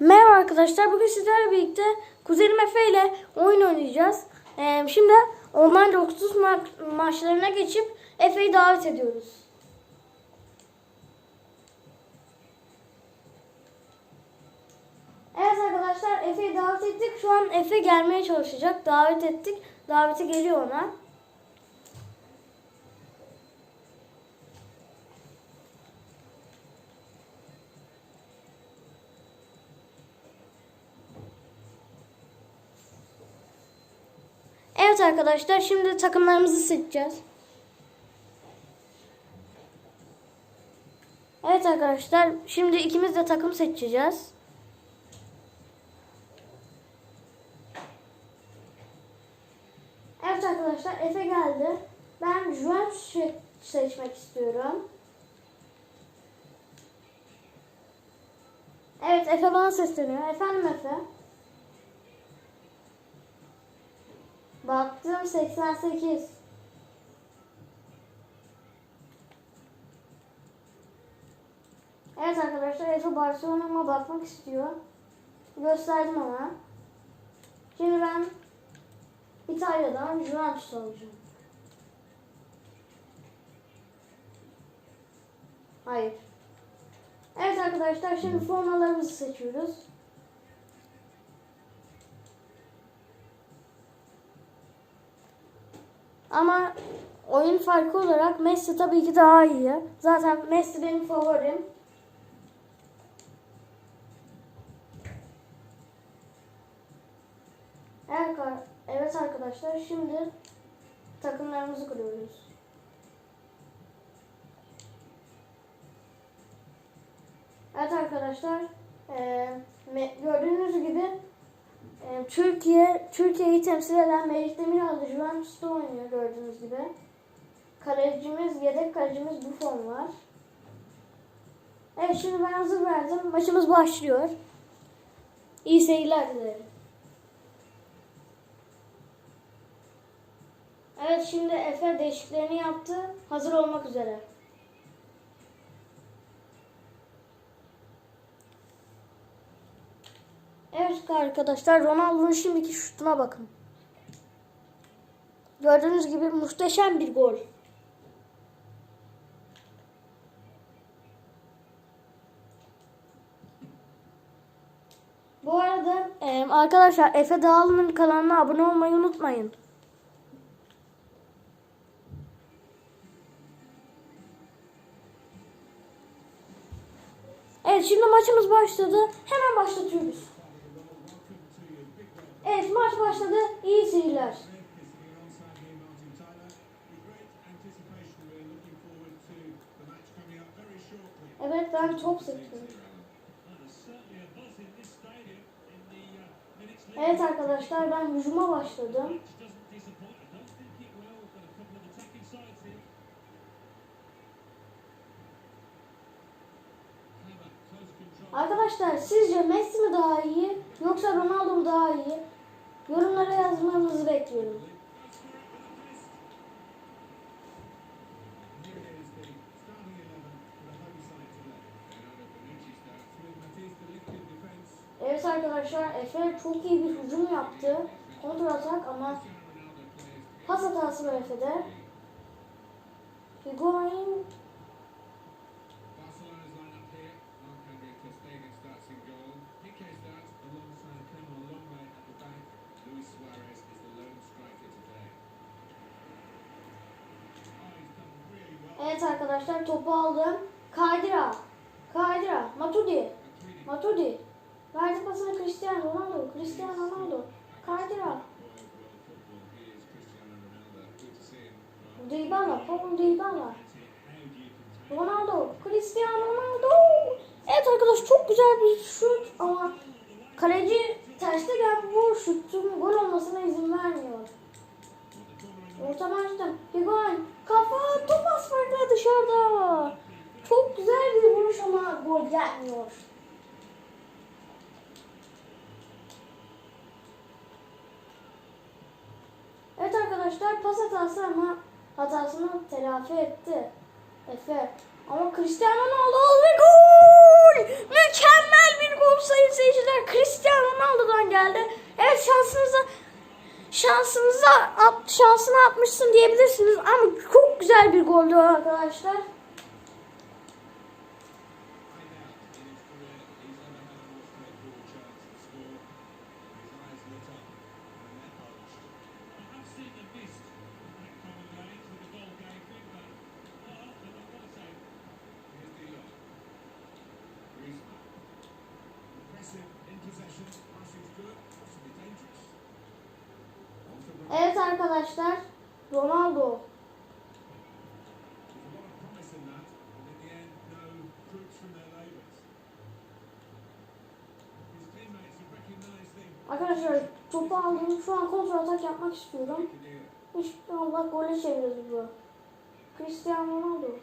Merhaba arkadaşlar. Bugün sizlerle birlikte kuzenim Efe ile oyun oynayacağız. Ee, şimdi online 30 ma- maçlarına geçip Efe'yi davet ediyoruz. Evet arkadaşlar Efe'yi davet ettik. Şu an Efe gelmeye çalışacak. Davet ettik. Daveti geliyor ona. Evet arkadaşlar şimdi takımlarımızı seçeceğiz. Evet arkadaşlar şimdi ikimiz de takım seçeceğiz. Evet arkadaşlar Efe geldi. Ben se- seçmek istiyorum. Evet Efe bana sesleniyor. Efendim Efe. Baktım 88. Evet arkadaşlar Efe Barcelona'ma bakmak istiyor. Gösterdim ona. Şimdi ben İtalya'dan Juventus alacağım. Hayır. Evet arkadaşlar şimdi formalarımızı seçiyoruz. Ama oyun farkı olarak Messi tabii ki daha iyi. Zaten Messi benim favorim. Evet, ar- evet arkadaşlar şimdi takımlarımızı kuruyoruz. Evet arkadaşlar gördüğünüz gibi Türkiye Türkiye'yi temsil eden Melih Demiral Juventus'ta oynuyor gördüğünüz gibi. Kalecimiz, yedek kalecimiz Buffon var. Evet şimdi ben hazır verdim. Maçımız başlıyor. İyi seyirler dilerim. Evet şimdi Efe değişiklerini yaptı. Hazır olmak üzere. Evet arkadaşlar Ronaldo'nun şimdiki şutuna bakın. Gördüğünüz gibi muhteşem bir gol. Bu arada e, arkadaşlar Efe Dağlı'nın kanalına abone olmayı unutmayın. Evet şimdi maçımız başladı. Hemen başlatıyoruz. Evet maç başladı. İyi seyirler. Evet ben top seçiyorum. Evet arkadaşlar ben hücuma başladım. Arkadaşlar sizce Messi mi daha iyi yoksa Ronaldo mu daha iyi? Yorumlara yazmanızı bekliyorum. Evet arkadaşlar Efe çok iyi bir hücum yaptı. Kontra atak ama pas hatası var Efe'de. Higuain topu aldım. Kaydıra. Kaydıra. Matuidi. Matuidi. Verdi pasını Cristiano Ronaldo. Cristiano Ronaldo. Right. Dybala. Paul Dybala. Ronaldo. Cristiano Ronaldo. Evet arkadaş çok güzel bir şut ama kaleci terste gel bu şutun gol olmasına izin vermiyor. Orta açtım. Higuain. Kafa top asfaltla dışarıda. Çok güzel bir vuruş ama gol gelmiyor. Evet arkadaşlar pas hatası ama hatasını telafi etti. Efe. Ama Cristiano Ronaldo ve gol! Mükemmel bir gol sayın seyirciler. Cristiano Ronaldo'dan geldi. Evet şansınıza şansınıza at, şansına atmışsın diyebilirsiniz ama çok güzel bir goldü arkadaşlar. Recognised the Arkadaşlar topu aldım şu an kontra atak yapmak istiyorum. İnşallah gole çeviririz bu. Cristiano Ronaldo. Aldo.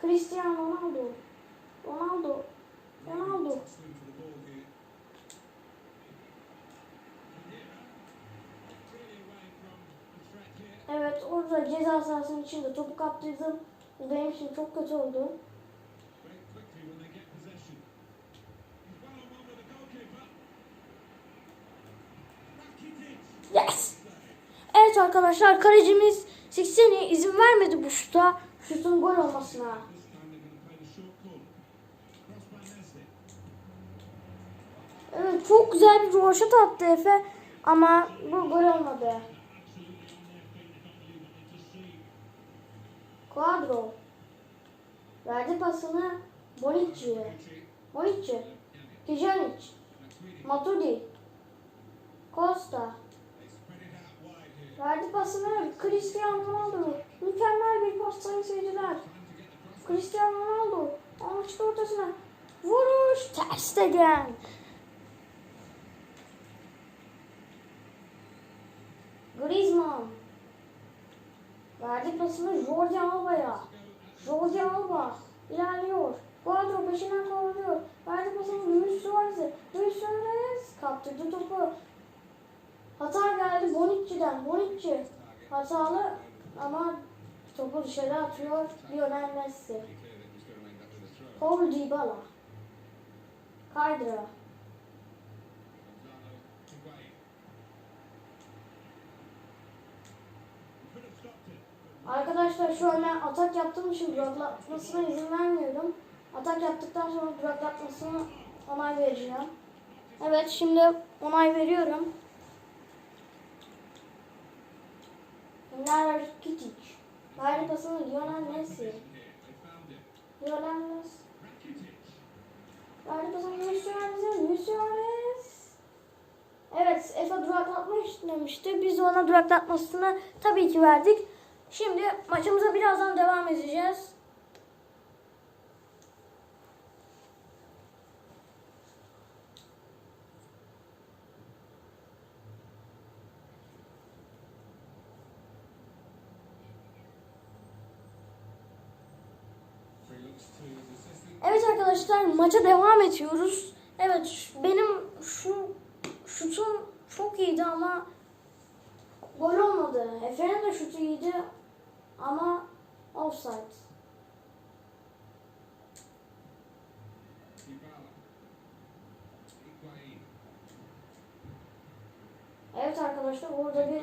Cristiano Ronaldo. Ronaldo. Ronaldo. Orada ceza sahasının içinde topu kaptırdım. Bu benim için çok kötü oldu. Yes! Evet arkadaşlar kalecimiz Sikseni izin vermedi bu şuta. Şutun gol olmasına. Evet çok güzel bir roşat attı Efe. Ama bu gol olmadı. Quadro. Verdi pasını Bonucci. Bonucci. Tijanic. Matuidi. Costa. Verdi pasını Cristiano Ronaldo. Mükemmel bir pas sayın seyirciler. Cristiano Ronaldo. Açtı ortasına. Vuruş. Ter Stegen. Griezmann. Verdi pasını Jordi Alba'ya. Jordi Alba ilerliyor. Quadro peşinden kovalıyor. Verdi pasını Luis Suarez'e. Luis Suarez kaptırdı topu. Hata geldi Bonucci'den. Bonucci hatalı ama topu dışarı atıyor Lionel Messi. Pretty clear that Arkadaşlar şu an ben atak yaptığım için duraklatmasına izin vermiyorum. Atak yaptıktan sonra duraklatmasına onay vereceğim. Evet şimdi onay veriyorum. Lionel Rakitic. Verdi pasını Lionel Messi. Lionel Messi. Verdi pasını Suarez'e. Luis Suarez. Evet Efe duraklatma istemişti. Biz ona duraklatmasını tabii ki verdik. Şimdi maçımıza birazdan devam edeceğiz. Evet arkadaşlar maça devam ediyoruz. Evet benim şu şutum çok iyiydi ama gol olmadı. Efe'nin de şutu iyiydi ama offside. Evet arkadaşlar orada bir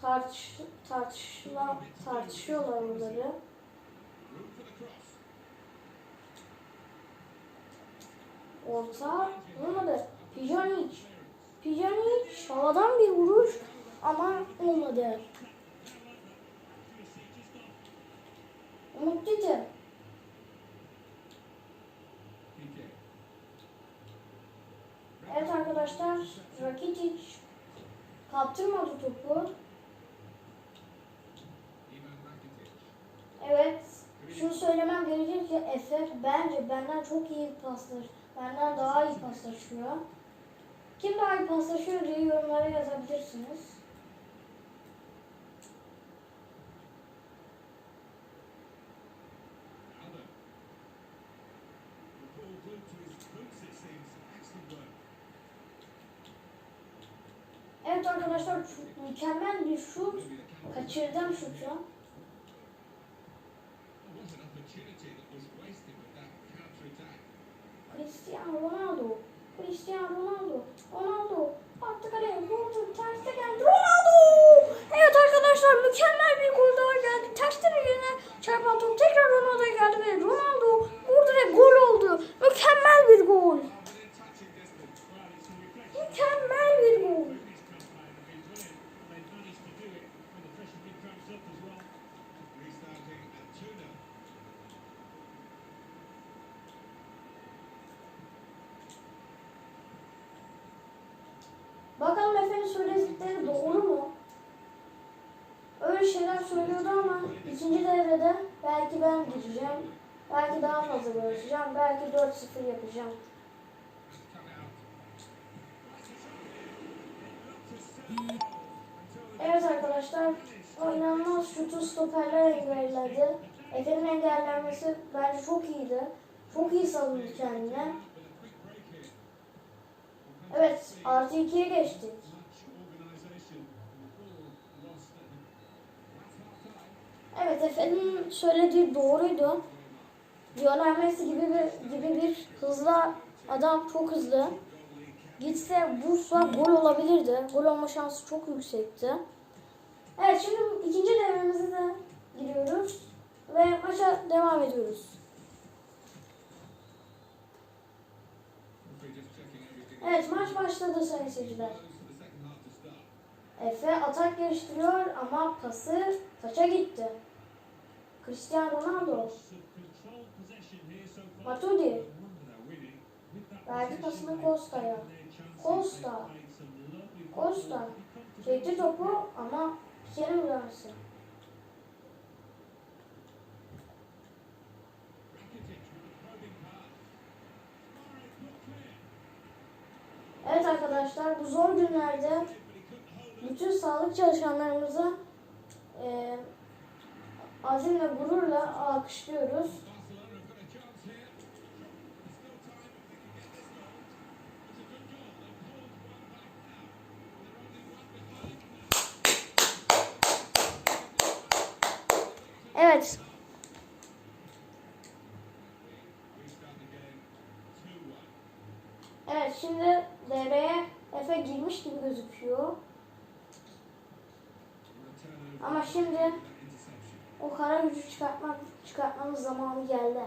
tartış tartışma tartışıyorlar cross. Orta olmadı. Pjanic. Pjanic havadan bir vuruş ama olmadı. Pique. Evet arkadaşlar Rakitic kaptırmadı topu. Evet şunu söylemem gerekir ki Efe bence benden çok iyi paslar, benden daha iyi paslaşıyor. Kim daha iyi paslaşıyor diye yorumlara yazabilirsiniz. Evet arkadaşlar mükemmel bir şut. Kaçırdım şutu. Counter attack. Cristiano Cristiano Ronaldo. Ronaldo. Attı kaleye. Vurdu. Terste geldi. Ronaldo. Evet arkadaşlar mükemmel bir gol daha geldi. Tersten yerine çarpan top tekrar Ronaldo'ya geldi ve Ronaldo vurdu ve gol oldu. Mükemmel bir gol. Bakalım Efe'nin söyledikleri doğru mu? Öyle şeyler söylüyordu ama ikinci devrede belki ben gireceğim. Belki daha fazla atacağım. Belki 4-0 yapacağım. Evet arkadaşlar, o inanılmaz şutu stoperler engelledi. Efe'nin engellenmesi bence çok iyiydi. Çok iyi savundu kendine. Evet, artı 2'ye geçtik. Evet Efe'nin söylediği doğruydu. Lionel Messi gibi bir, gibi bir hızlı adam çok hızlı. Gitse vursa gol olabilirdi. Gol olma şansı çok yüksekti. Evet şimdi ikinci devremize de giriyoruz. Ve maça devam ediyoruz. Evet maç başladı sayın seyirciler. Efe atak geliştiriyor ama pası taça gitti. Cristiano Ronaldo. That Verdi pasını Costa'ya. Costa. Costa. Çekti topu ama Pike'nin müdahalesi. Arkadaşlar bu zor günlerde bütün sağlık çalışanlarımıza e, azimle gururla alkışlıyoruz. Şimdi o kara gücü çıkartmak çıkartmamız zamanı geldi.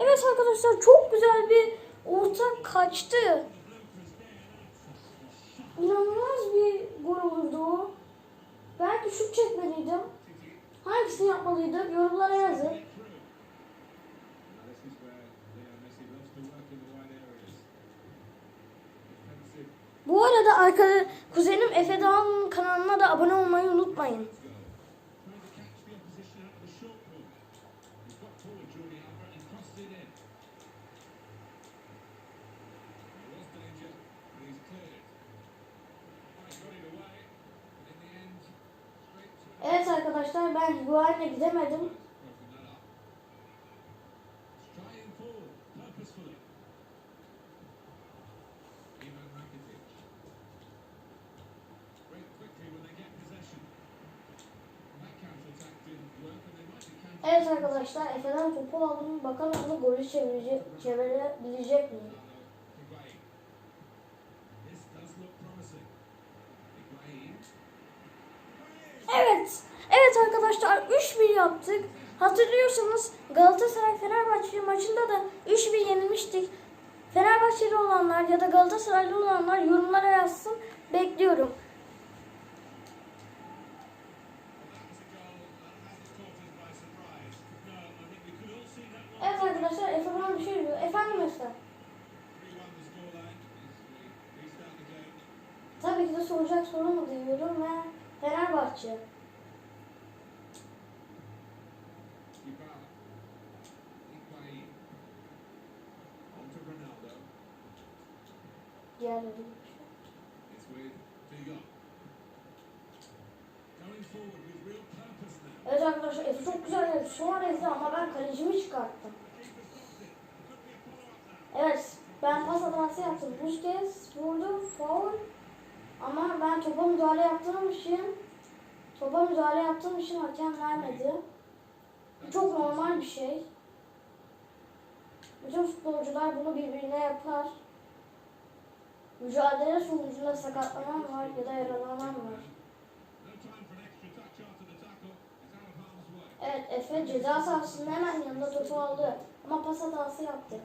Evet arkadaşlar çok güzel bir orta kaçtı. Kuzenim Efe Dağ'ın kanalına da abone olmayı unutmayın. goal. Trying to catch the arkadaşlar Efe'den topu aldım. Bakalım onu golü çevirecek, çevirebilecek. Higuain. Evet. Evet arkadaşlar 3-1 yaptık. Hatırlıyorsanız Galatasaray Fenerbahçe maçında da 3-1 yenilmiştik. Fenerbahçeli olanlar ya da Galatasaraylı olanlar yorumlara yazsın. Bekliyorum. Now. Evet arkadaşlar Pası çok güzel geldi. Suarez'de ama ben kalecimi çıkarttım. Evet. Ben pas hatası yaptım. Busquets vurdu. Foul. Ama ben topa müdahale yaptığım için topa müdahale yaptığım için hakem vermedi. Bu çok normal bir şey. Bütün futbolcular bunu birbirine yapar. Mücadele sonucunda sakatlanan var ya da yaralanan var. Evet Efe ceza sahasının hemen yanında topu aldı. Ama pas hatası yaptı.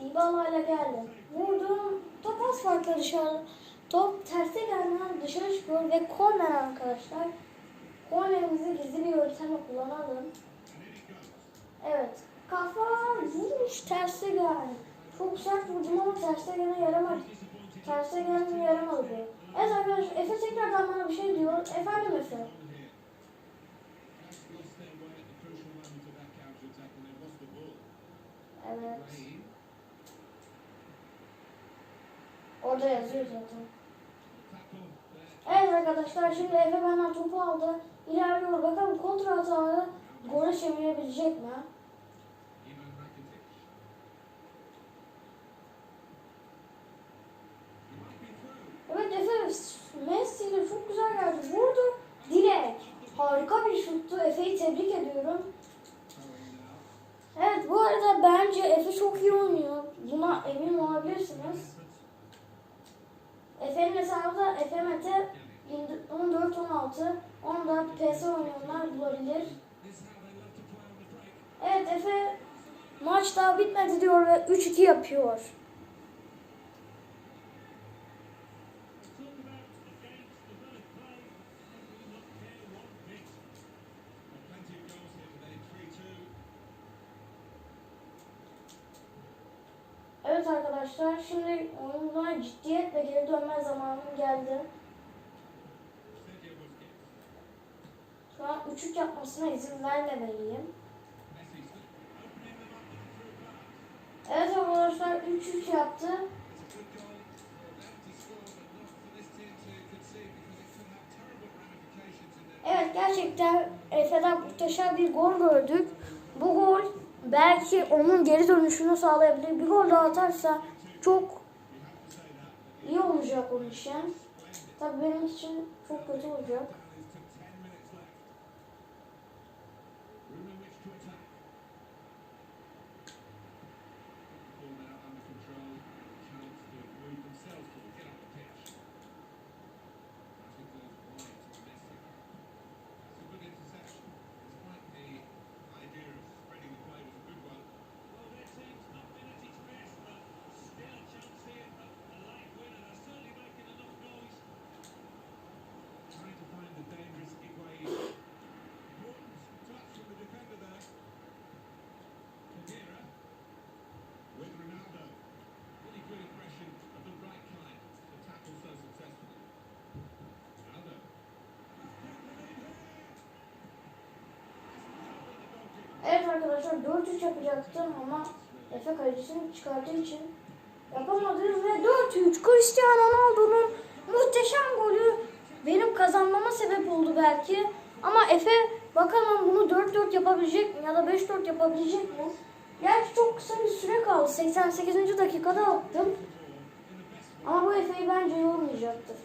Dybala ile geldi. Vurdu. Top az farklı dışarı. Top terse gelmeden dışarı çıkıyor ve korner arkadaşlar. Kornerimizi gizli bir yöntemle kullanalım. Evet. Kafa vurmuş terse geldi. Çok sert vurdum ama terse gene yaramadı. Terse gene yaramadı. Evet arkadaşlar Efe tekrardan bana bir şey diyor. Efendim Efe. Evet. Orada yazıyor zaten. Evet arkadaşlar şimdi Efe benden topu aldı. İlerliyor. Bakalım kontra hatalı gole çevirebilecek mi? Ivan Rakitic. He might be through. Evet Efe Messi ile çok güzel geldi. Vurdu. Direk. Harika bir şuttu. Efe'yi tebrik ediyorum. Throwing now. Evet bu arada bence Efe çok iyi oynuyor. Buna emin olabilirsiniz. Efe'nin hesabı da Efe Mete 14-16. Onu da PS oynayanlar bulabilir. This is how they love to play on the break. Evet Efe maç daha bitmedi diyor ve 3-2 yapıyor. Arkadaşlar şimdi oyununa ciddiyetle geri dönme zamanım geldi. Şu an üçlük yapmasına izin vermemeliyim. Evet arkadaşlar 3-3 yaptı. Evet gerçekten Efe'den muhteşem bir gol gördük. Bu gol belki onun geri dönüşünü sağlayabilir. Bir gol daha atarsa çok iyi olacak onun için. Tabii benim için çok kötü olacak. Evet arkadaşlar 4-3 yapacaktım ama Efe kalecisini çıkardığı için yapamadı ve 4-3 Cristiano Ronaldo'nun muhteşem golü benim kazanmama sebep oldu belki. Ama Efe bakalım bunu 4-4 yapabilecek mi ya da 5-4 yapabilecek mi? Gerçi çok kısa bir süre kaldı. 88. dakikada attım. Ama bu Efe'yi bence yormayacaktır.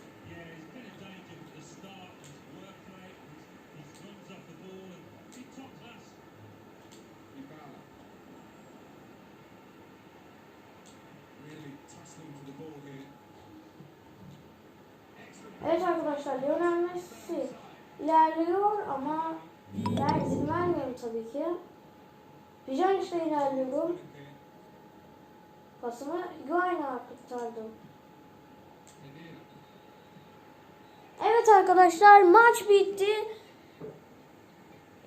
Evet arkadaşlar Lionel Messi ilerliyor ama ben izin vermiyorum tabii ki. Pjanic ile ilerliyorum. Pasımı aktardım. Khedira. Evet arkadaşlar maç bitti.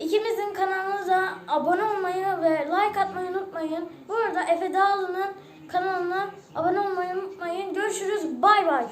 İkimizin kanalımıza abone olmayı ve like atmayı unutmayın. Bu arada Efe Dağlı'nın kanalına abone olmayı unutmayın. Görüşürüz. Bay bay.